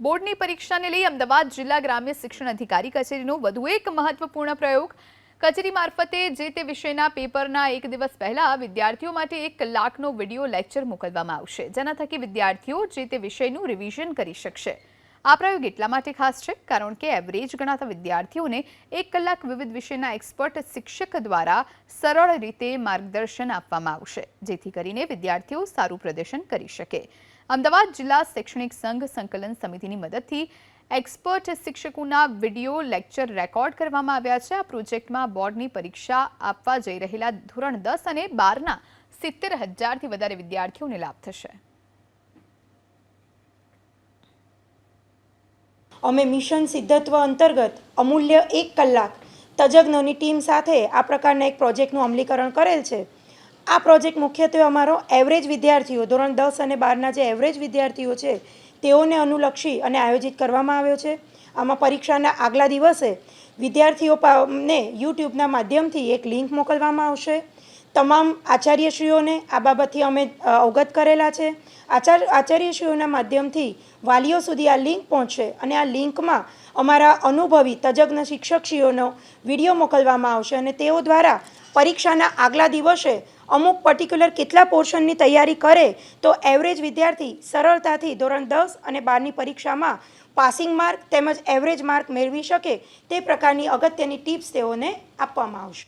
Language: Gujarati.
બોર્ડની પરીક્ષાને લઈ અમદાવાદ જિલ્લા ગ્રામ્ય શિક્ષણ અધિકારી કચેરીનો વધુ એક મહત્વપૂર્ણ પ્રયોગ. કચેરી મારફતે જે તે વિષયના પેપરના એક દિવસ પહેલા વિદ્યાર્થીઓ માટે એક કલાકનો વીડિયો લેક્ચર મોકલવામાં આવશે. જેના થકી વિદ્યાર્થીઓ જે તે વિષયનું રિવિઝન કરી શકશે. આ પ્રયોગ એટલા માટે ખાસ છે, કારણ કે એવરેજ ગણાતા વિદ્યાર્થીઓને એક કલાક વિવિધ વિષયના એક્સપર્ટ શિક્ષક દ્વારા સરળ રીતે માર્ગદર્શન આપવામાં આવશે, જેથી કરીને વિદ્યાર્થીઓ સારું પ્રદર્શન કરી શકે. અમદાવાદ જિલ્લા શૈક્ષણિક સંઘ સંકલન સમિતિની મદદથી એક્સપર્ટ શિક્ષકોના વીડિયો લેક્ચર રેકોર્ડ કરવામાં આવ્યા છે. આ પ્રોજેક્ટમાં બોર્ડની પરીક્ષા આપવા જઈ રહેલા ધોરણ દસ અને બારના સિત્તેર હજારથી વધારે વિદ્યાર્થીઓને લાભ થશે. અમે મિશન સિદ્ધત્વ અંતર્ગત અમૂલ્ય એક કલાક તજજ્ઞોની ટીમ સાથે આ પ્રકારના એક પ્રોજેક્ટનું અમલીકરણ કરેલ છે. આ પ્રોજેક્ટ મુખ્યત્વે અમારો એવરેજ વિદ્યાર્થીઓ, ધોરણ દસ અને બારના જે એવરેજ વિદ્યાર્થીઓ છે, તેઓને અનુલક્ષી અને આયોજિત કરવામાં આવ્યો છે. આમાં પરીક્ષાના આગલા દિવસે વિદ્યાર્થીઓ ને યુટ્યુબના માધ્યમથી એક લિંક મોકલવામાં આવશે. તમામ આચાર્યશ્રીઓને આ બાબતથી અમે અવગત કરેલા છે. આચાર, આચાર્યશ્રીઓના માધ્યમથી વાલીઓ સુધી આ લિંક પહોંચશે અને આ લિંકમાં અમારા અનુભવી, તજજ્ઞ શિક્ષકશ્રીઓનો વીડિયો મોકલવામાં આવશે અને તેઓ દ્વારા પરીક્ષાના આગલા દિવસે અમુક પર્ટિક્યુલર કેટલા પોર્શનની તૈયારી કરે તો એવરેજ વિદ્યાર્થી સરળતાથી ધોરણ દસ અને બારની પરીક્ષામાં પાસિંગ માર્ક તેમજ એવરેજ માર્ક મેળવી શકે તે પ્રકારની અગત્યની ટિપ્સ તેઓને આપવામાં આવશે.